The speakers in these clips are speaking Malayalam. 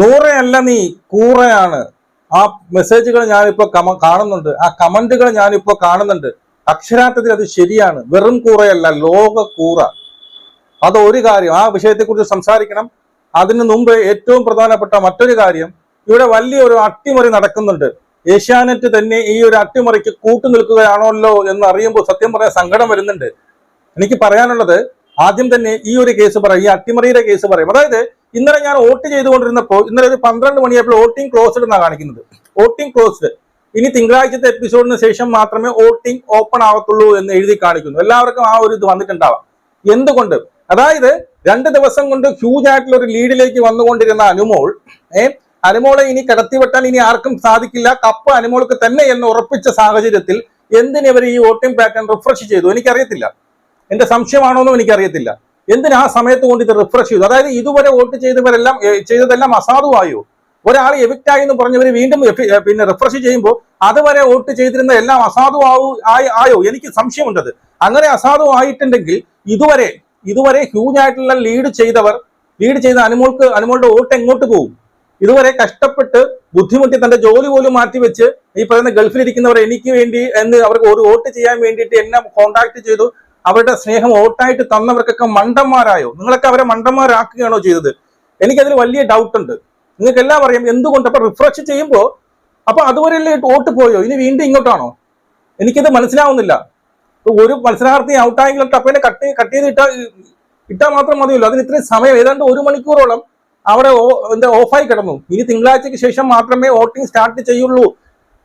നൂറയല്ല നീ കൂറയാണ്. ആ മെസ്സേജുകൾ ഞാനിപ്പോ കമ കാണുന്നുണ്ട്. ആ കമന്റുകൾ ഞാനിപ്പോ കാണുന്നുണ്ട്. അക്ഷരാർത്ഥത്തിൽ അത് ശരിയാണ്. വെറും കൂറയല്ല ലോക കൂറ. അത് ഒരു കാര്യം. ആ വിഷയത്തെക്കുറിച്ച് സംസാരിക്കണം. അതിനു മുമ്പ് ഏറ്റവും പ്രധാനപ്പെട്ട മറ്റൊരു കാര്യം ഇവിടെ വലിയൊരു അട്ടിമറി നടക്കുന്നുണ്ട്. ഏഷ്യാനെറ്റ് തന്നെ ഈ ഒരു അട്ടിമറിക്ക് കൂട്ടു നിൽക്കുകയാണല്ലോ എന്ന് അറിയുമ്പോൾ സത്യം പറയാൻ സങ്കടം വരുന്നുണ്ട്. എനിക്ക് പറയാനുള്ളത് ആദ്യം തന്നെ ഈ ഒരു കേസ് പറയാം ഈ അട്ടിമറിയുടെ കേസ് പറയും. അതായത് ഇന്നലെ ഞാൻ വോട്ട് ചെയ്തുകൊണ്ടിരുന്നപ്പോൾ ഇന്നലെ ഒരു പന്ത്രണ്ട് മണിയായപ്പോൾ വോട്ടിംഗ് ക്ലോസ്ഡ് എന്നാണ് കാണിക്കുന്നത്. വോട്ടിംഗ് ക്ലോസ്ഡ് ഇനി തിങ്കളാഴ്ചത്തെ എപ്പിസോഡിന് ശേഷം മാത്രമേ വോട്ടിംഗ് ഓപ്പൺ ആവത്തുള്ളൂ എന്ന് എഴുതി കാണിക്കുന്നു. എല്ലാവർക്കും ആ ഒരു ഇത് വന്നിട്ടുണ്ടാവാം. എന്തുകൊണ്ട്? അതായത് രണ്ട് ദിവസം കൊണ്ട് ഹ്യൂജ് ആയിട്ടുള്ള ഒരു ലീഡിലേക്ക് വന്നുകൊണ്ടിരുന്ന അനുമോൾ ഏ അനുമോളെ ഇനി കടത്തിവെട്ടാൻ ഇനി ആർക്കും സാധിക്കില്ല. കപ്പ് അനുമോൾക്ക് തന്നെ എന്ന് ഉറപ്പിച്ച സാഹചര്യത്തിൽ എന്തിനവർ ഈ വോട്ടിംഗ് പാറ്റേൺ റിഫ്രഷ് ചെയ്തു? എനിക്കറിയത്തില്ല. എന്റെ സംശയമാണോന്നും എനിക്കറിയത്തില്ല. എന്തിനാ ആ സമയത്ത് കൊണ്ട് ഇത് റിഫ്രഷ് ചെയ്തു? അതായത് ഇതുവരെ വോട്ട് ചെയ്തവരെല്ലാം ചെയ്തതെല്ലാം അസാധുവായോ? ഒരാൾ എവിക്റ്റ് ആയി എന്ന് പറഞ്ഞവർ വീണ്ടും പിന്നെ റിഫ്രഷ് ചെയ്യുമ്പോൾ അതുവരെ വോട്ട് ചെയ്തിരുന്ന എല്ലാം അസാധുവാവു ആയി എനിക്ക് സംശയമുണ്ടത്. അങ്ങനെ അസാധു ആയിട്ടുണ്ടെങ്കിൽ ഇതുവരെ ഇതുവരെ ഹ്യൂജ് ആയിട്ടുള്ള ലീഡ് ചെയ്തവർ ലീഡ് ചെയ്ത അനുമോൾക്ക് അനുമോളുടെ വോട്ട് എങ്ങോട്ട് പോകും? ഇതുവരെ കഷ്ടപ്പെട്ട് ബുദ്ധിമുട്ടി തന്റെ ജോലി പോലും മാറ്റിവെച്ച് ഈ പറയുന്ന ഗൾഫിലിരിക്കുന്നവർ എനിക്ക് വേണ്ടി എന്ന് അവർക്ക് ഒരു വോട്ട് ചെയ്യാൻ വേണ്ടിയിട്ട് എന്നെ കോൺടാക്ട് ചെയ്തു. അവരുടെ സ്നേഹം വോട്ടായിട്ട് തന്നവർക്കൊക്കെ മണ്ടന്മാരായോ? നിങ്ങളൊക്കെ അവരെ മണ്ടന്മാരാക്കുകയാണോ ചെയ്തത്? എനിക്കതിൽ വലിയ ഡൗട്ട് ഉണ്ട്. നിങ്ങൾക്ക് എല്ലാം അറിയാം എന്തുകൊണ്ട്. അപ്പൊ റിഫ്രഷ് ചെയ്യുമ്പോൾ അപ്പൊ അതുവരെയല്ലേ വോട്ട് പോയോ? ഇനി വീണ്ടും ഇങ്ങോട്ടാണോ? എനിക്കിത് മനസ്സിലാവുന്നില്ല. ഒരു മത്സരാർത്ഥി ഔട്ടായെങ്കിൽ ടപ്പേനെ കട്ട് കട്ട് ചെയ്ത് ഇട്ടാ ഇട്ടാൽ മാത്രം മതിയല്ലോ. അതിന് ഇത്രയും സമയം ഏതാണ്ട് ഒരു മണിക്കൂറോളം അവിടെ എന്താ ഓഫായി കിടന്നു. ഇനി തിങ്കളാഴ്ചയ്ക്ക് ശേഷം മാത്രമേ വോട്ടിംഗ് സ്റ്റാർട്ട് ചെയ്യുള്ളൂ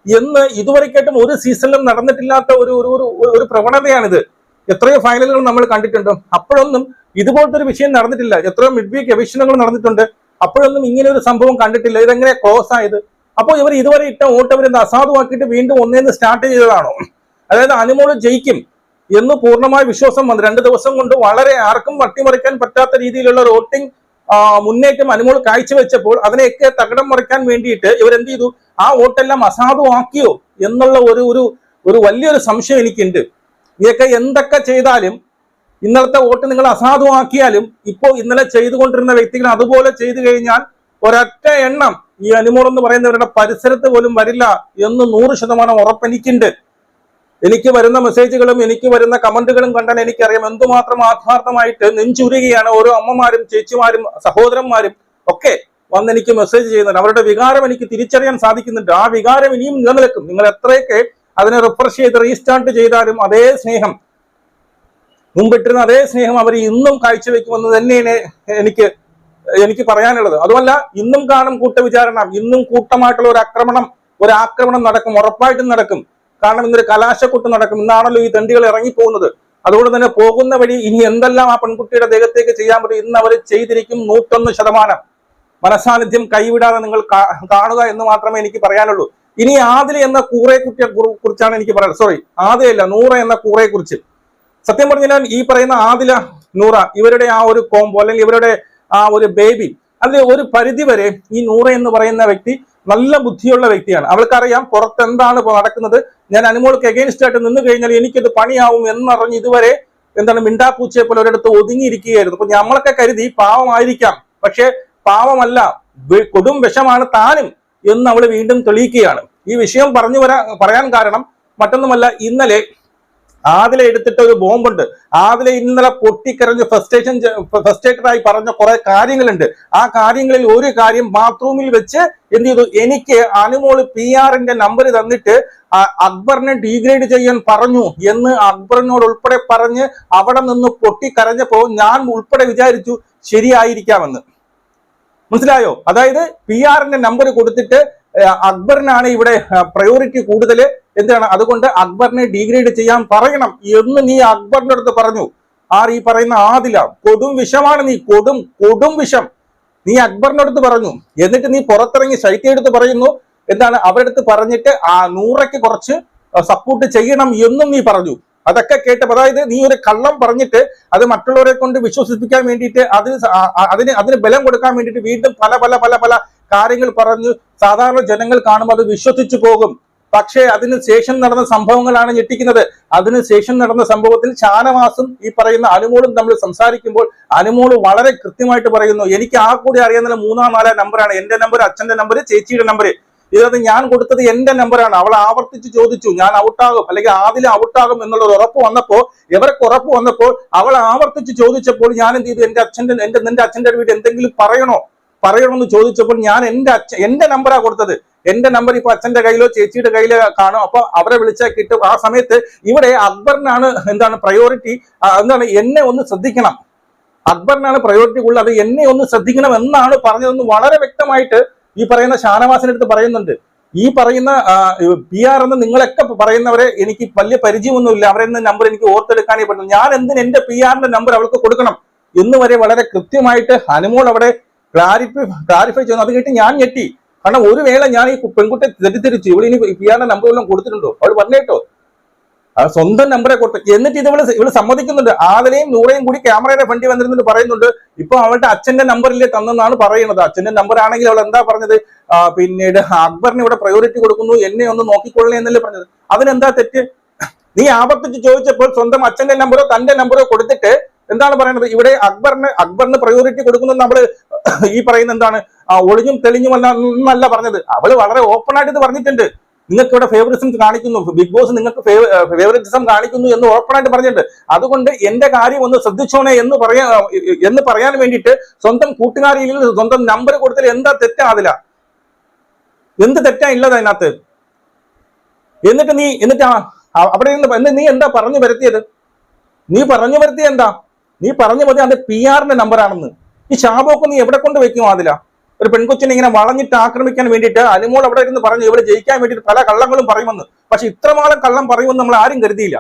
എന്ന് ഇതുവരെക്കായിട്ടും ഒരു സീസണിലും നടന്നിട്ടില്ലാത്ത ഒരു ഒരു ഒരു പ്രവണതയാണിത്. എത്രയോ ഫൈനലുകൾ നമ്മൾ കണ്ടിട്ടുണ്ട്. അപ്പോഴൊന്നും ഇതുപോലത്തെ ഒരു വിഷയം നടന്നിട്ടില്ല. എത്രയോ മിഡ് വീക്ക് എവിഷനുകൾ നടന്നിട്ടുണ്ട്. അപ്പോഴൊന്നും ഇങ്ങനെ ഒരു സംഭവം കണ്ടിട്ടില്ല. ഇതെങ്ങനെ ക്ലോസ് ആയത്? അപ്പോൾ ഇവർ ഇതുവരെ ഇട്ട വോട്ട് അവരെന്ത് അസാധുവാക്കിയിട്ട് വീണ്ടും ഒന്നേന്ന് സ്റ്റാർട്ട് ചെയ്തതാണോ? അതായത് അനുമോൾ ജയിക്കും എന്ന് പൂർണമായ വിശ്വാസം വന്നു. രണ്ട് ദിവസം കൊണ്ട് വളരെ ആർക്കും വട്ടിമറിക്കാൻ പറ്റാത്ത രീതിയിലുള്ള വോട്ടിംഗ് മുന്നേറ്റം അനുമോൾ കാഴ്ചവെച്ചപ്പോൾ അതിനെയൊക്കെ തകടം മറിക്കാൻ വേണ്ടിയിട്ട് ഇവരെന്ത് ചെയ്തു? ആ വോട്ടെല്ലാം അസാധുവാക്കിയോ എന്നുള്ള ഒരു ഒരു വലിയൊരു സംശയം എനിക്കുണ്ട്. ഇതൊക്കെ എന്തൊക്കെ ചെയ്താലും ഇന്നലത്തെ വോട്ട് നിങ്ങൾ അസാധുവാക്കിയാലും ഇപ്പോൾ ഇന്നലെ ചെയ്തുകൊണ്ടിരുന്ന വ്യക്തികൾ അതുപോലെ ചെയ്തു കഴിഞ്ഞാൽ ഒരൊറ്റ എണ്ണം ഈ അനുമോൾ എന്ന് പറയുന്നവരുടെ പരിസരത്ത് പോലും വരില്ല എന്ന് നൂറ് ശതമാനം ഉറപ്പെനിക്കുണ്ട്. എനിക്ക് വരുന്ന മെസ്സേജുകളും എനിക്ക് വരുന്ന കമന്റുകളും കണ്ടാൽ എനിക്കറിയാം എന്തുമാത്രം ആത്മാർത്ഥമായിട്ട് നെഞ്ചുരുകയാണ് ഓരോ അമ്മമാരും ചേച്ചിമാരും സഹോദരന്മാരും ഒക്കെ വന്ന് എനിക്ക് മെസ്സേജ് ചെയ്യുന്നുണ്ട്. അവരുടെ വികാരം എനിക്ക് തിരിച്ചറിയാൻ സാധിക്കുന്നുണ്ട്. ആ വികാരം ഇനിയും നിലനിൽക്കും. നിങ്ങൾ എത്രയൊക്കെ അതിനെ റിഫ്രഷ് ചെയ്ത് റീസ്റ്റാർട്ട് ചെയ്താലും അതേ സ്നേഹം. മുമ്പിട്ടിരുന്ന അതേ സ്നേഹം അവർ ഇന്നും കാഴ്ചവെക്കുമെന്ന് തന്നെയാണ് എനിക്ക് എനിക്ക് പറയാനുള്ളത്. അതുമല്ല ഇന്നും കാണും കൂട്ടവിചാരണ. ഇന്നും കൂട്ടമായിട്ടുള്ള ഒരു ആക്രമണം ഒരു ആക്രമണം നടക്കും ഉറപ്പായിട്ടും നടക്കും. കാരണം ഇന്നൊരു കലാശക്കൂട്ട് നടക്കും. ഇന്നാണല്ലോ ഈ തണ്ടികൾ ഇറങ്ങിപ്പോകുന്നത്. അതുകൊണ്ട് തന്നെ പോകുന്ന വഴി ഇനി എന്തെല്ലാം ആ പെൺകുട്ടിയുടെ ദേഹത്തേക്ക് ചെയ്യാൻ പറ്റും? ഇന്ന് അവർ ചെയ്തിരിക്കും നൂറ്റൊന്ന് ശതമാനം. മനസാന്നിധ്യം കൈവിടാതെ നിങ്ങൾ കാണുക എന്ന് മാത്രമേ എനിക്ക് പറയാനുള്ളൂ. ഇനി ആദില എന്ന കൂറെ കുട്ടിയെ കുറിച്ചാണ് എനിക്ക് പറയാൻ സോറി ആദിലല്ല നൂറ എന്ന കൂറെ കുറിച്ച് സത്യം പറഞ്ഞാൽ ഈ പറയുന്ന ആദില നൂറ ഇവരുടെ ആ ഒരു കോംബോ അല്ലെങ്കിൽ ഇവരുടെ ആ ഒരു ബേബി അതിൽ ഒരു പരിധി വരെ ഈ നൂറ എന്ന് പറയുന്ന വ്യക്തി നല്ല ബുദ്ധിയുള്ള വ്യക്തിയാണ്. അവൾക്കറിയാം പുറത്ത് എന്താണ് നടക്കുന്നത്. ഞാൻ അനുമോൾക്ക് എഗൈൻസ്റ്റ് ആയിട്ട് നിന്ന് കഴിഞ്ഞാൽ എനിക്കിത് പണിയാവും എന്നറിഞ്ഞ് ഇതുവരെ എന്താണ് മിണ്ടാപ്പൂച്ചയെ പോലെ ഒരിടത്ത് ഒതുങ്ങിയിരിക്കുകയായിരുന്നു. അപ്പൊ നമ്മളൊക്കെ കരുതി പാവമായിരിക്കാം. പക്ഷെ പാവമല്ല കൊടും വിഷമാണ് താനും എന്ന് അവൾ വീണ്ടും തെളിയിക്കുകയാണ്. ഈ വിഷയം പറഞ്ഞു വരാ പറയാൻ കാരണം മറ്റൊന്നുമല്ല ഇന്നലെ ആദില എടുത്തിട്ട് ഒരു ബോംബുണ്ട്. ആദില ഇന്നലെ പൊട്ടിക്കരഞ്ഞ് ഫസ്റ്റേഷൻ ഫസ്റ്റേറ്ററായി പറഞ്ഞ കുറെ കാര്യങ്ങളുണ്ട്. ആ കാര്യങ്ങളിൽ ഒരു കാര്യം ബാത്റൂമിൽ വെച്ച് എന്ത് ചെയ്തു? എനിക്ക് അനുമോൾ പി ആറിന്റെ നമ്പർ തന്നിട്ട് അക്ബറിനെ ഡീഗ്രേഡ് ചെയ്യാൻ പറഞ്ഞു എന്ന് അക്ബറിനോട് ഉൾപ്പെടെ പറഞ്ഞ് അവിടെ നിന്ന് പൊട്ടിക്കരഞ്ഞപ്പോ ഞാൻ ഉൾപ്പെടെ വിചാരിച്ചു ശരിയായിരിക്കാമെന്ന്. മനസ്സിലായോ? അതായത് പി ആറിന്റെ നമ്പർ കൊടുത്തിട്ട് അക്ബറിനാണ് ഇവിടെ പ്രയോറിറ്റി കൂടുതൽ എന്താണ്? അതുകൊണ്ട് അക്ബറിനെ ഡീഗ്രേഡ് ചെയ്യാൻ പറയണം. എന്ന് നീ അക്ബറിന്റെ അടുത്ത് പറഞ്ഞു. ആർ ഈ പറയുന്ന ആദില കൊടും വിഷമാണ് നീ കൊടും കൊടും വിഷം. നീ അക്ബറിന്റെ അടുത്ത് പറഞ്ഞു. എന്നിട്ട് നീ പുറത്തിറങ്ങി ശൈത്യടുത്ത് പറയുന്നു. എന്താണ്? അവരടുത്ത് പറഞ്ഞിട്ട് ആ നൂറയ്ക്ക് കുറച്ച് സപ്പോർട്ട് ചെയ്യണം എന്നും നീ പറഞ്ഞു. അതൊക്കെ കേട്ടപ്പോൾ അതായത് നീ ഒരു കള്ളം പറഞ്ഞിട്ട് അത് മറ്റുള്ളവരെ കൊണ്ട് വിശ്വസിപ്പിക്കാൻ വേണ്ടിയിട്ട് അതിന് അതിന് അതിന് ബലം കൊടുക്കാൻ വേണ്ടിയിട്ട് വീണ്ടും പല പല പല പല കാര്യങ്ങൾ പറഞ്ഞു സാധാരണ ജനങ്ങൾ കാണുമ്പോൾ അത് വിശ്വസിച്ചു പോകും. പക്ഷേ അതിന് ശേഷം നടന്ന സംഭവങ്ങളാണ് ഞെട്ടിക്കുന്നത്. അതിന് ശേഷം നടന്ന സംഭവത്തിൽ ഷാനവാസും ഈ പറയുന്ന അനുമോളും തമ്മിൽ സംസാരിക്കുമ്പോൾ അനുമോൾ വളരെ കൃത്യമായിട്ട് പറയുന്നു എനിക്ക് ആ കൂടി അറിയുന്ന മൂന്നാം നാലാം നമ്പറാണ് എന്റെ നമ്പർ അച്ഛന്റെ നമ്പർ ചേച്ചിയുടെ നമ്പർ ഇതിനകത്ത് ഞാൻ കൊടുത്തത് എന്റെ നമ്പറാണ്. അവൾ ആവർത്തിച്ച് ചോദിച്ചു ഞാൻ ഔട്ടാകും അല്ലെങ്കിൽ ആദ്യം ഔട്ടാകും എന്നുള്ളത് ഉറപ്പ് വന്നപ്പോൾ ഇവർക്ക് ഉറപ്പ് വന്നപ്പോൾ അവൾ ആവർത്തിച്ച് ചോദിച്ചപ്പോൾ ഞാൻ എന്ത് ചെയ്തു? എന്റെ അച്ഛന്റെ എന്റെ നിന്റെ അച്ഛന്റെ വീട് എന്തെങ്കിലും പറയണോ? പറയണമെന്ന് ചോദിച്ചപ്പോൾ ഞാൻ എന്റെ അച്ഛൻ എന്റെ നമ്പറാ കൊടുത്തത്. എന്റെ നമ്പർ ഇപ്പൊ അച്ഛന്റെ കയ്യിലോ ചേച്ചിയുടെ കയ്യിലോ കാണും. അപ്പൊ അവരെ വിളിച്ചാൽ കിട്ടും. ആ സമയത്ത് ഇവിടെ അക്ബറിനാണ് എന്താണ് പ്രയോറിറ്റി എന്താണ് എന്നെ ഒന്ന് ശ്രദ്ധിക്കണം. അക്ബറിനാണ് പ്രയോറിറ്റി അത് എന്നെ ഒന്ന് ശ്രദ്ധിക്കണം എന്നാണ് പറഞ്ഞതെന്ന് വളരെ വ്യക്തമായിട്ട് ഈ പറയുന്ന ഷാനവാസിന്റെ അടുത്ത് പറയുന്നുണ്ട്. ഈ പറയുന്ന പി ആർ എന്ന് നിങ്ങളൊക്കെ പറയുന്നവരെ എനിക്ക് വലിയ പരിചയമൊന്നുമില്ല. അവരെ നമ്പർ എനിക്ക് ഓർത്തെടുക്കാനേ പറ്റുന്നു ഞാൻ എന്തിന് എന്റെ പി ആറിന്റെ നമ്പർ അവൾക്ക് കൊടുക്കണം? എന്ന് വരെ വളരെ കൃത്യമായിട്ട് ഹനുമോൾ അവിടെ ക്ലാരിഫൈ ക്ലാരിഫൈ ചെയ്യുന്നു. അത് കേട്ട് ഞാൻ ഞെട്ടി. കാരണം ഒരു വേള ഞാൻ ഈ പെൺകുട്ടിയെ തെറ്റിദ്ധരിച്ചു. ഇവിടെ ഇനി പി ആറിന്റെ നമ്പർ എല്ലാം കൊടുത്തിട്ടുണ്ടോ? അവൾ പറഞ്ഞേട്ടോ. സ്വന്തം നമ്പറെ കൊടുത്തു. എന്നിട്ട് ഇത് ഇവൾ ഇവൾ സമ്മതിക്കുന്നുണ്ട്. ആദലയും നൂറയും കൂടി ക്യാമറയുടെ ഫണ്ടി വന്നിരുന്നിട്ട് പറയുന്നുണ്ട്. ഇപ്പൊ അവളുടെ അച്ഛന്റെ നമ്പറില്ലേ തന്നെന്നാണ് പറയുന്നത്. അച്ഛന്റെ നമ്പർ ആണെങ്കിൽ അവൾ എന്താ പറഞ്ഞത്? പിന്നീട് അക്ബറിന് ഇവിടെ പ്രയോറിറ്റി കൊടുക്കുന്നു. എന്നെ ഒന്ന് നോക്കിക്കൊള്ളേ എന്നല്ലേ പറഞ്ഞത്. അതിനെന്താ തെറ്റ്? നീ ആവർത്തിച്ച് ചോദിച്ചപ്പോൾ സ്വന്തം അച്ഛന്റെ നമ്പറോ തന്റെ നമ്പറോ കൊടുത്തിട്ട് എന്താണ് പറയുന്നത് ഇവിടെ അക്ബറിന് അക്ബറിന് പ്രയോറിറ്റി കൊടുക്കുന്നു നമ്മൾ ഈ പറയുന്ന എന്താണ്? ഒളിഞ്ഞും തെളിഞ്ഞും എന്നല്ല പറഞ്ഞത്. അവൾ വളരെ ഓപ്പൺ ആയിട്ട് ഇത് പറഞ്ഞിട്ടുണ്ട്. നിങ്ങൾക്ക് ഇവിടെ ഫേവറിസം കാണിക്കുന്നു. ബിഗ് ബോസ് നിങ്ങൾക്ക് ഫേവറിറ്റിസം കാണിക്കുന്നു എന്ന് ഉറപ്പായിട്ട് പറഞ്ഞിട്ടുണ്ട്. അതുകൊണ്ട് എന്റെ കാര്യം ഒന്ന് ശ്രദ്ധിച്ചോണേ എന്ന് പറയാ എന്ന് പറയാൻ വേണ്ടിയിട്ട് സ്വന്തം കൂട്ടുകാരിയിൽ സ്വന്തം നമ്പർ കൊടുത്താൽ എന്താ തെറ്റാതില്ല? എന്ത് തെറ്റാ ഇല്ലത് അതിനകത്ത്? എന്നിട്ട് നീ എന്നിട്ട് അവിടെ നിന്ന് നീ എന്താ പറഞ്ഞു വരുത്തിയത്? നീ പറഞ്ഞു വരുത്തിയ എന്താ? നീ പറഞ്ഞു മതി അത് പി ആറിന്റെ നമ്പറാണെന്ന് ഈ ഷാബോക്ക് നീ എവിടെ കൊണ്ട് വെക്കും അതില? ഒരു പെൺകൊച്ചിനെ ഇങ്ങനെ വളഞ്ഞിട്ട് ആക്രമിക്കാൻ വേണ്ടിയിട്ട് അനുമോൾ അവിടെ ഇരുന്ന് പറഞ്ഞു ഇവിടെ ജയിക്കാൻ വേണ്ടിയിട്ട് പല കള്ളങ്ങളും പറയുമെന്ന്. പക്ഷെ ഇത്രമാത്രം കള്ളം പറയുമെന്ന് നമ്മൾ ആരും കരുതിയില്ല.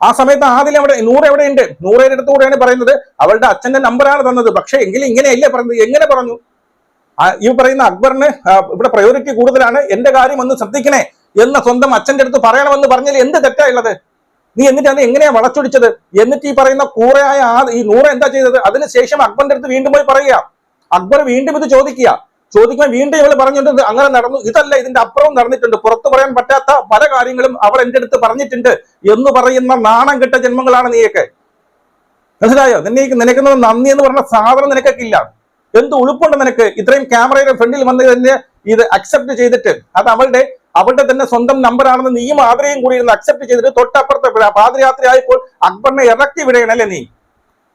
ആ സമയത്ത് ആദ്യം അവിടെ നൂറ് എവിടെയുണ്ട്? നൂറേടെ അടുത്തുകൂടെയാണ് പറയുന്നത്. അവളുടെ അച്ഛന്റെ നമ്പറാണ് തന്നത്. പക്ഷെ എങ്കിലും ഇങ്ങനെയല്ലേ പറഞ്ഞത്? എങ്ങനെ പറഞ്ഞു? ഈ പറയുന്ന അക്ബറിന് ഇവിടെ പ്രയോറിറ്റി കൂടുതലാണ്. എന്റെ കാര്യം ഒന്ന് ശ്രദ്ധിക്കണേ എന്ന് സ്വന്തം അച്ഛന്റെ അടുത്ത് പറയണമെന്ന് പറഞ്ഞാൽ എന്ത് തെറ്റാ ഉള്ളത്? നീ എന്നിട്ട് അത് എങ്ങനെയാ വളച്ചൊടിച്ചത്? എന്നിട്ട് ഈ പറയുന്ന കൂറയായ ആ ഈ നൂറ എന്താ ചെയ്തത്? അതിനുശേഷം അക്ബറിന്റെ അടുത്ത് വീണ്ടും പോയി പറയുക. അക്ബർ വീണ്ടും ഇത് ചോദിക്കുക. ചോദിക്കാൻ വീണ്ടും ഇവൾ പറഞ്ഞിട്ടുണ്ട് അങ്ങനെ നടന്നു. ഇതല്ല ഇതിന്റെ അപ്പുറവും നടന്നിട്ടുണ്ട്. പുറത്തു പറയാൻ പറ്റാത്ത പല കാര്യങ്ങളും അവർ എന്റെ അടുത്ത് പറഞ്ഞിട്ടുണ്ട് എന്ന് പറയുന്ന നാണം കെട്ട ജന്മങ്ങളാണ് നീയൊക്കെ. മനസ്സിലായോ? നിന്നെ നിനക്കുന്ന നന്ദി എന്ന് പറഞ്ഞ സാധനം നിനക്കൊക്കെ ഇല്ല. എന്ത് ഉളുപ്പുണ്ട് നിനക്ക്? ഇത്രയും ക്യാമറയുടെ ഫ്രണ്ടിൽ വന്ന് തന്നെ ഇത് അക്സെപ്റ്റ് ചെയ്തിട്ട്. അത് അവളുടെ അവളുടെ തന്നെ സ്വന്തം നമ്പർ ആണെന്ന് നീയും ആദരയും കൂടി ഇരുന്ന് അക്സെപ്റ്റ് ചെയ്തിട്ട് തൊട്ടപ്പുറത്തെ പാതിരാത്രി ആയപ്പോൾ അക്ബറിനെ ഇറക്കി വിടണല്ലേ നീ?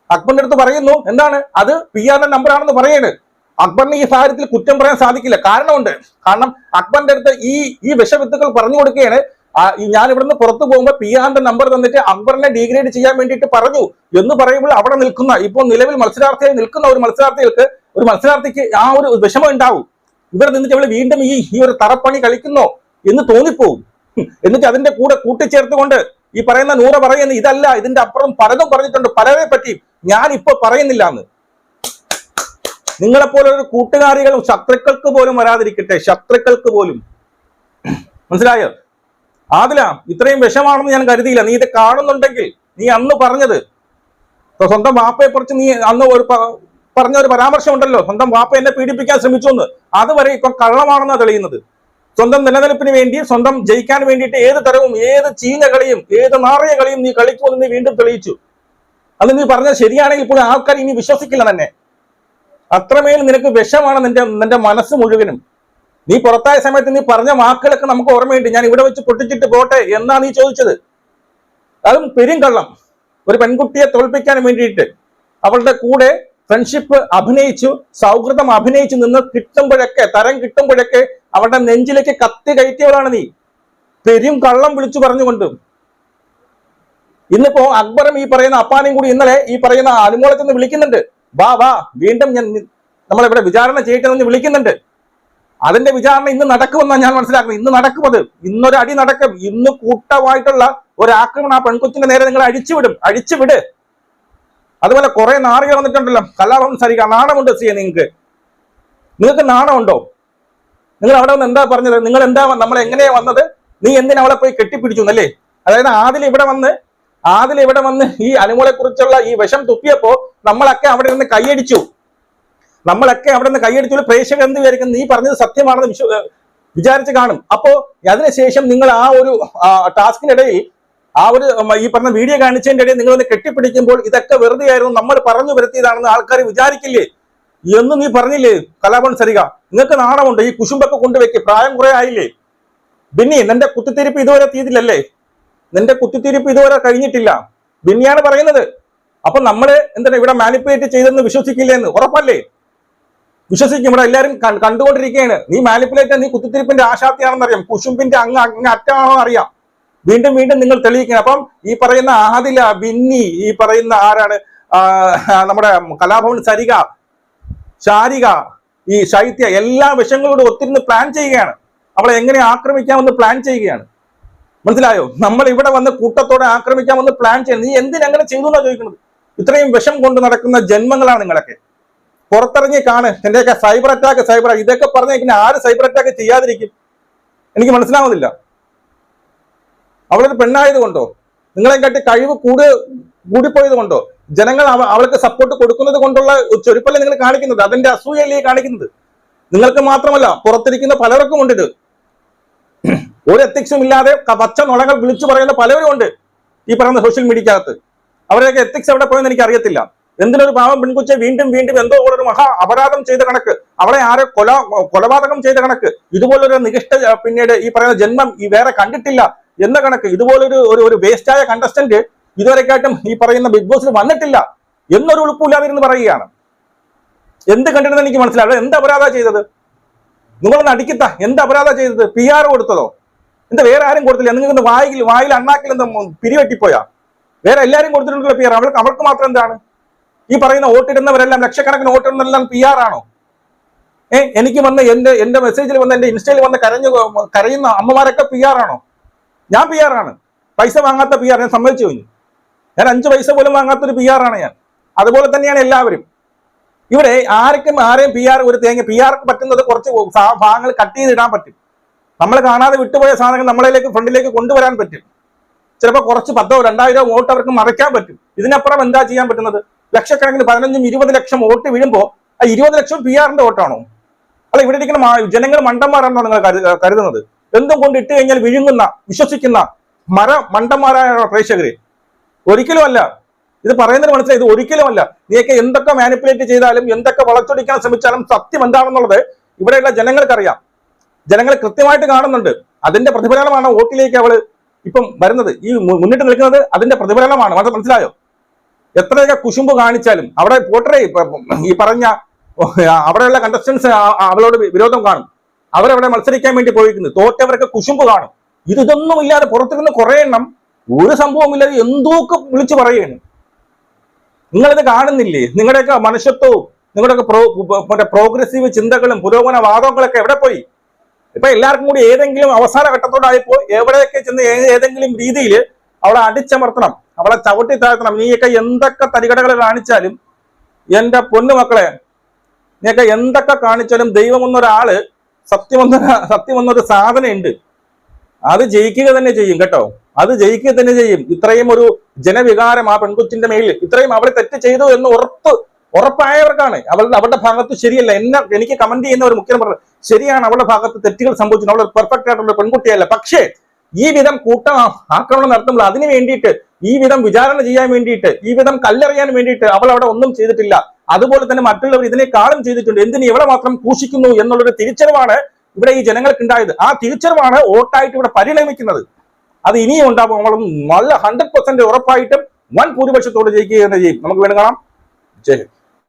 അക്ബറിന്റെ അടുത്ത് പറയുന്നു എന്താണ്? അത് പി ആറിന്റെ നമ്പർ ആണെന്ന് പറയാണ്. അക്ബറിന് ഈ സാഹചര്യത്തിൽ കുറ്റം പറയാൻ സാധിക്കില്ല. കാരണമുണ്ട്. കാരണം അക്ബറിന്റെ അടുത്ത് ഈ ഈ വിഷവിത്തുക്കൾ പറഞ്ഞു കൊടുക്കുകയാണ്. ഞാൻ ഇവിടുന്ന് പുറത്തു പോകുമ്പോൾ പി ആറിന്റെ നമ്പർ തന്നിട്ട് അക്ബറിനെ ഡീഗ്രേഡ് ചെയ്യാൻ വേണ്ടിയിട്ട് പറഞ്ഞു എന്ന് പറയുമ്പോൾ അവിടെ നിൽക്കുന്ന ഇപ്പോൾ നിലവിൽ മത്സരാർത്ഥിയായി നിൽക്കുന്ന ഒരു മത്സരാർത്ഥികൾക്ക് ഒരു മത്സരാർത്ഥിക്ക് ആ ഒരു വിഷമം ഉണ്ടാവും. ഇവിടെ നിന്നിട്ട് ഇവൾ വീണ്ടും ഈ ഈ ഒരു തറപ്പണി കളിക്കുന്നോ എന്ന് തോന്നിപ്പോവും. എന്നിട്ട് അതിന്റെ കൂടെ കൂട്ടിച്ചേർത്തുകൊണ്ട് ഈ പറയുന്ന നൂറ പറയുന്ന ഇതല്ല ഇതിന്റെ അപ്പുറം പലതും പറഞ്ഞിട്ടുണ്ട്. പലരെ പറ്റി ഞാൻ ഇപ്പൊ പറയുന്നില്ല എന്ന് നിങ്ങളെപ്പോലൊരു കൂട്ടുകാരികളും ശത്രുക്കൾക്ക് പോലും വരാതിരിക്കട്ടെ ശത്രുക്കൾക്ക് പോലും. മനസ്സിലായോ? ആദില ഇത്രയും വിഷമാണെന്ന് ഞാൻ കരുതിയില്ല. നീ ഇത് കാണുന്നുണ്ടെങ്കിൽ നീ അന്ന് പറഞ്ഞത്. സ്വന്തം വാപ്പയെ കുറിച്ച് നീ അന്ന് ഒരു പറഞ്ഞ ഒരു പരാമർശം ഉണ്ടല്ലോ സ്വന്തം വാപ്പ എന്നെ പീഡിപ്പിക്കാൻ ശ്രമിച്ചു എന്ന് അതുവരെ ഇപ്പൊ കള്ളമാണെന്നാണ് തെളിയുന്നത്. സ്വന്തം നിലനിൽപ്പിന് വേണ്ടി സ്വന്തം ജയിക്കാൻ വേണ്ടിയിട്ട് ഏത് തരവും ഏത് ചീഞ്ഞ കളിയും ഏത് നാറിയ കളിയും നീ കളിക്കുമെന്ന് നീ വീണ്ടും തെളിയിച്ചു. അത് നീ പറഞ്ഞത് ശരിയാണെങ്കിൽ പോലും ആൾക്കാർ ഇനി വിശ്വസിക്കില്ല തന്നെ. അത്രമേൽ നിനക്ക് വിഷമാണ് നിന്റെ നിന്റെ മനസ്സ് മുഴുവനും. നീ പുറത്തായ സമയത്ത് നീ പറഞ്ഞ വാക്കുകളൊക്കെ നമുക്ക് ഓർമ്മയുണ്ട്. ഞാൻ ഇവിടെ വെച്ച് പൊട്ടിച്ചിട്ട് പോട്ടെ എന്നാ നീ ചോദിച്ചത്. അതും പെരും കള്ളം. ഒരു പെൺകുട്ടിയെ തോൽപ്പിക്കാൻ വേണ്ടിയിട്ട് അവളുടെ കൂടെ ഫ്രണ്ട്ഷിപ്പ് അഭിനയിച്ചു സൗഹൃദം അഭിനയിച്ചു നിന്ന് കിട്ടുമ്പോഴൊക്കെ തരം കിട്ടുമ്പോഴൊക്കെ അവരുടെ നെഞ്ചിലേക്ക് കത്തി കയറ്റിയവളാണ് നീ. പെരും കള്ളം വിളിച്ചു പറഞ്ഞുകൊണ്ട്. ഇന്നിപ്പോ അക്ബറും ഈ പറയുന്ന അപ്പാനും കൂടി ഇന്നലെ ഈ പറയുന്ന അനുമോളത്തിൽ വിളിക്കുന്നുണ്ട്. വാ വാ വീണ്ടും ഞാൻ നമ്മളിവിടെ വിചാരണ ചെയ്യട്ടെന്ന് വിളിക്കുന്നുണ്ട്. അതിന്റെ വിചാരണ ഇന്ന് നടക്കുമെന്നാണ് ഞാൻ മനസ്സിലാക്കുന്നത്. ഇന്ന് നടക്കുമത് ഇന്നൊരു അടി നടക്കും. ഇന്ന് കൂട്ടമായിട്ടുള്ള ഒരു ആക്രമണം ആ പെൺകൊച്ചിന്റെ നേരെ നിങ്ങൾ അഴിച്ചുവിടും. അഴിച്ചുവിട്. അതുപോലെ കുറെ നാറികൾ വന്നിട്ടുണ്ടല്ലോ. കലാപം സരിക നാണമുണ്ട് സിയെ നിങ്ങൾക്ക്. നിങ്ങൾക്ക് നാണമുണ്ടോ? നിങ്ങൾ അവിടെ വന്ന് എന്താ പറഞ്ഞത്? നിങ്ങൾ എന്താ നമ്മൾ എങ്ങനെയാ വന്നത്? നീ എന്തിനാ അവളെ പോയി കെട്ടിപ്പിടിച്ചു എന്നല്ലേ അതായത് ആദിൽ ഇവിടെ വന്ന് ആദിൽ ഇവിടെ വന്ന് ഈ അനുമോളെ കുറിച്ചുള്ള ഈ വിഷം തുപ്പിയപ്പോ നമ്മളൊക്കെ അവിടെ നിന്ന് കൈയടിച്ചു. നമ്മളൊക്കെ അവിടെ നിന്ന് കൈയടിച്ചു. പ്രേക്ഷകർ എന്ത് വിചാരിക്കും നീ പറഞ്ഞത് സത്യമാണെന്ന് വിശ്വ വിചാരിച്ച് കാണും. അപ്പോ അതിനുശേഷം നിങ്ങൾ ആ ഒരു ടാസ്കിനിടയിൽ ആ ഒരു ഈ പറഞ്ഞ വീഡിയോ കാണിച്ചതിന്റെ ഇടയിൽ നിങ്ങൾ ഒന്ന് കെട്ടിപ്പിടിക്കുമ്പോൾ ഇതൊക്കെ വെറുതെ ആയിരുന്നു നമ്മൾ പറഞ്ഞു വരുത്തിയതാണെന്ന് ആൾക്കാർ വിചാരിക്കില്ലേ? എന്ന് നീ പറഞ്ഞില്ലേ? കലാപൺ സരിക. നിങ്ങൾക്ക് നാണമുണ്ട്. ഈ കുശുമ്പൊക്കെ കൊണ്ടുവയ്ക്ക്. പ്രായം കുറെ ആയില്ലേ? ബിന്നി നിന്റെ കുത്തിത്തിരിപ്പ് ഇതുവരെ തീയതില്ലല്ലേ നിന്റെ കുത്തിത്തിരിപ്പ് ഇതുവരെ കഴിഞ്ഞിട്ടില്ല. ബിന്നിയാണ് പറയുന്നത്. അപ്പൊ നമ്മൾ എന്താണ് ഇവിടെ മാനിപ്പുലേറ്റ് ചെയ്തെന്ന് വിശ്വസിക്കില്ലേ എന്ന് ഉറപ്പല്ലേ? വിശ്വസിക്കും. ഇവിടെ എല്ലാരും കണ്ടുകൊണ്ടിരിക്കുകയാണ്. നീ മാനിപ്പുലേറ്റ് നീ കുത്തിത്തിരിപ്പിന്റെ ആശാത്തിയാണെന്ന് അറിയാം കുശുമ്പിന്റെ അങ്ങ് അങ്ങ് അറ്റാണോ അറിയാം. വീണ്ടും വീണ്ടും നിങ്ങൾ തെളിയിക്കണം. അപ്പം ഈ പറയുന്ന ആദില ബിന്നി ഈ പറയുന്ന ആരാണ്? നമ്മുടെ കലാഭവൻ സരിക ശാരിക ഈ ശൈത്യ എല്ലാ വിഷയങ്ങളോടും ഒത്തിരുന്ന് പ്ലാൻ ചെയ്യുകയാണ്. അവളെ എങ്ങനെ ആക്രമിക്കാമെന്ന് പ്ലാൻ ചെയ്യുകയാണ്. മനസ്സിലായോ? നമ്മൾ ഇവിടെ വന്ന് കൂട്ടത്തോടെ ആക്രമിക്കാമെന്ന് പ്ലാൻ ചെയ്യുന്നത് നീ എന്തിനങ്ങനെ ചെയ്തു എന്നാ ചോദിക്കുന്നത്? ഇത്രയും വിഷം കൊണ്ട് നടക്കുന്ന ജന്മങ്ങളാണ് നിങ്ങളൊക്കെ. പുറത്തിറങ്ങി കാണ്. എന്റെയൊക്കെ സൈബർ അറ്റാക്ക് സൈബർ ഇതൊക്കെ പറഞ്ഞ പിന്നെ ആര് സൈബർ അറ്റാക്ക് ചെയ്യാതിരിക്കും? എനിക്ക് മനസ്സിലാവുന്നില്ല. അവളൊരു പെണ്ണായത് കൊണ്ടോ? നിങ്ങളെ കാട്ടി കഴിവ് കൂടി കൂടിപ്പോയത് കൊണ്ടോ? ജനങ്ങൾ അവൾക്ക് സപ്പോർട്ട് കൊടുക്കുന്നത് കൊണ്ടുള്ള ചൊരുപ്പല്ലേ നിങ്ങൾ കാണിക്കുന്നത്? അതിന്റെ അസൂയല്ലേ കാണിക്കുന്നത്? നിങ്ങൾക്ക് മാത്രമല്ല പുറത്തിരിക്കുന്ന പലർക്കും ഉണ്ട് ഇത്. ഒരു എത്തിക്സും ഇല്ലാതെ പച്ച നുണകൾ വിളിച്ചു പറയുന്ന പലവരും ഉണ്ട് ഈ പറയുന്ന സോഷ്യൽ മീഡിയക്കകത്ത് അവരെയൊക്കെ എത്തിക്സ് എവിടെ പോയെന്ന് എനിക്ക് അറിയത്തില്ല എന്തിനൊരു പാവം പെൺകുച്ചെ വീണ്ടും വീണ്ടും എന്തോ ഒരു മഹാ അപരാധം ചെയ്ത കണക്ക്. അവളെ ആരെ കൊല കൊലപാതകം ചെയ്ത കണക്ക്. ഇതുപോലൊരു നികിഷ്ട പിന്നീട് ഈ പറയുന്ന ജന്മം ഈ വേറെ കണ്ടിട്ടില്ല. എന്ന കണക്ക് ഇതുപോലൊരു ഒരു ഒരു വേസ്റ്റായ കണ്ടസ്റ്റന്റ് ഇതുവരെക്കാട്ടും ഈ പറയുന്ന ബിഗ് ബോസിൽ വന്നിട്ടില്ല എന്നൊരു ഉളുപ്പില്ലാതിരുന്ന് പറയുകയാണ്. എന്ത് കണ്ടിട്ടെന്ന് എനിക്ക് മനസ്സിലാവില്ല എന്ത് അപരാധ ചെയ്തത്? നിങ്ങളൊന്ന് അടിക്കത്ത. എന്ത് അപരാധ ചെയ്തത്? പി ആർ കൊടുത്തതോ? എന്താ വേറെ ആരും കൊടുത്തില്ല? നിങ്ങൾക്ക് വായിൽ വായിൽ അണ്ണാക്കിൽ എന്താ പിരിവെട്ടിപ്പോയാ? വേറെ എല്ലാവരും കൊടുത്തിട്ടുണ്ടല്ലോ പി ആർ അവൾക്ക് അവൾക്ക് മാത്രം എന്താണ്? ഈ പറയുന്ന വോട്ടിടുന്നവരെല്ലാം ലക്ഷക്കണക്കിന് വോട്ടിടുന്നവരെല്ലാം പി ആർ ആണോ? ഏഹ് എനിക്ക് വന്ന് എന്റെ എന്റെ മെസ്സേജിൽ വന്ന് എന്റെ ഇൻസ്റ്റയിൽ വന്ന് കരഞ്ഞു കരയുന്ന അമ്മമാരൊക്കെ പി ആർ ആണോ? ഞാൻ പി ആറാണ് പൈസ വാങ്ങാത്ത പി ആർ ഞാൻ സമ്മതിച്ചു കഴിഞ്ഞു. ഞാൻ അഞ്ച് പൈസ പോലും വാങ്ങാത്തൊരു പി ആറാണ് ഞാൻ. അതുപോലെ തന്നെയാണ് എല്ലാവരും. ഇവിടെ ആർക്കും ആരെയും പി ആർ ഒരു തേങ്ങ പി ആർക്ക് പറ്റുന്നത് കുറച്ച് ഭാഗങ്ങൾ കട്ട് ചെയ്തിടാൻ പറ്റും. നമ്മൾ കാണാതെ വിട്ടുപോയ സാധനങ്ങൾ നമ്മളിലേക്ക് ഫ്രണ്ടിലേക്ക് കൊണ്ടുവരാൻ പറ്റും. ചിലപ്പോൾ കുറച്ച് പത്തോ രണ്ടായിരോ വോട്ട് അവർക്ക് മറയ്ക്കാൻ പറ്റും. ഇതിനപ്പുറം എന്താ ചെയ്യാൻ പറ്റുന്നത്? ലക്ഷക്കണക്കിന് പതിനഞ്ചും ഇരുപത് ലക്ഷം വോട്ട് വീഴുമ്പോൾ ആ ഇരുപത് ലക്ഷം പി ആറിന്റെ വോട്ടാണോ? അല്ല ഇവിടെ ഇരിക്കുന്ന ജനങ്ങൾ മണ്ടന്മാരാണെന്നോ നിങ്ങൾ കരുതുന്നത്. എന്തും കൊണ്ട് ഇട്ട് കഴിഞ്ഞാൽ വിഴുങ്ങുന്ന വിശ്വസിക്കുന്ന മര മണ്ടന്മാരായ പ്രേക്ഷകര്. ഒരിക്കലുമല്ല. ഇത് പറയുന്നതിന് മനസ്സിലായി. ഇത് ഒരിക്കലുമല്ല. നീയൊക്കെ എന്തൊക്കെ മാനിപ്പുലേറ്റ് ചെയ്താലും എന്തൊക്കെ വളച്ചൊടിക്കാൻ ശ്രമിച്ചാലും സത്യം എന്താണെന്നുള്ളത് ഇവിടെയുള്ള ജനങ്ങൾക്കറിയാം. ജനങ്ങൾ കൃത്യമായിട്ട് കാണുന്നുണ്ട്. അതിന്റെ പ്രതിഫലനമാണ് വോട്ടിലേക്ക് അവൾ ഇപ്പം വരുന്നത്. ഈ മുന്നിട്ട് നിൽക്കുന്നത് അതിന്റെ പ്രതിഫലനമാണ്. മനസ്സിലായോ? എത്രയൊക്കെ കുശുമ്പ് കാണിച്ചാലും അവിടെ പോട്ടറേ ഈ പറഞ്ഞ അവിടെയുള്ള കണ്ടസ്റ്റൻസ് അവളോട് വിരോധം കാണും. അവരവിടെ മത്സരിക്കാൻ വേണ്ടി പോയിരിക്കുന്നത് തോറ്റവരൊക്കെ കുശുമ്പ് കാണും. ഇത് ഇതൊന്നും ഇല്ലാതെ പുറത്തിരുന്ന് കുറെ എണ്ണം ഒരു സംഭവം ഇല്ലാതെ എന്തോക്കെ വിളിച്ചു പറയുകയാണ്. നിങ്ങളിത് കാണുന്നില്ലേ? നിങ്ങളുടെയൊക്കെ മനുഷ്യത്വവും നിങ്ങളുടെയൊക്കെ മറ്റേ പ്രോഗ്രസീവ് ചിന്തകളും പുരോഗമന വാദങ്ങളൊക്കെ എവിടെ പോയി? ഇപ്പൊ എല്ലാവർക്കും കൂടി ഏതെങ്കിലും അവസാന ഘട്ടത്തോടായപ്പോൾ എവിടെയൊക്കെ ചെന്ന് ഏതെങ്കിലും രീതിയിൽ അവളെ അടിച്ചമർത്തണം അവളെ ചവിട്ടി താഴ്ത്തണം നീയൊക്കെ എന്തൊക്കെ തരികടകൾ കാണിച്ചാലും എന്റെ പൊന്നുമക്കളെ നീയൊക്കെ എന്തൊക്കെ കാണിച്ചാലും ദൈവം എന്നൊരാൾ സത്യം സത്യം എന്നൊരു സാധനം ഉണ്ട് അത് ജയിക്കുക തന്നെ ചെയ്യും കേട്ടോ. അത് ജയിക്കുക തന്നെ ചെയ്യും. ഇത്രയും ഒരു ജനവികാരം ആ പെൺകുച്ചിന്റെ മേലിൽ. ഇത്രയും അവളെ തെറ്റ് ചെയ്തു എന്ന് ഉറപ്പ് ഉറപ്പായവർക്കാണ്. അവളുടെ അവളുടെ ഭാഗത്ത് ശരിയല്ല. എന്നെ എനിക്ക് കമന്റ് ചെയ്യുന്ന ഒരു മുഖ്യം പറഞ്ഞത് ശരിയാണ് അവളുടെ ഭാഗത്ത് തെറ്റുകൾ സംഭവിച്ചു. അവൾ പെർഫെക്റ്റ് ആയിട്ടുള്ള പെൺകുട്ടിയല്ല. പക്ഷേ ഈ വിധം കൂട്ട ആക്രമണം നടത്തുമ്പോൾ അതിന് വേണ്ടിയിട്ട് ഈ വിധം വിചാരണ ചെയ്യാൻ വേണ്ടിയിട്ട് ഈ വിധം കല്ലെറിയാൻ വേണ്ടിയിട്ട് അവൾ അവിടെ ഒന്നും ചെയ്തിട്ടില്ല. അതുപോലെ തന്നെ മറ്റുള്ളവർ ഇതിനേക്കാളും ചെയ്തിട്ടുണ്ട്. എന്തിന് എവിടെ മാത്രം കൂഷിക്കുന്നു എന്നുള്ളൊരു തിരിച്ചറിവാണ് ഇവിടെ ഈ ജനങ്ങൾക്ക് ഉണ്ടായത് ആ തിരിച്ചറിവാണ് വോട്ടായിട്ട് ഇവിടെ പരിണമിക്കുന്നത്. അത് ഇനിയും ഉണ്ടാകും നമ്മൾ നല്ല ഹൺഡ്രഡ് പെർസെന്റ് ഉറപ്പായിട്ടും വൻ ഭൂരിപക്ഷത്തോട് ജയിക്കുക തന്നെ ചെയ്യും നമുക്ക് വേണം കാണാം. ജയ്.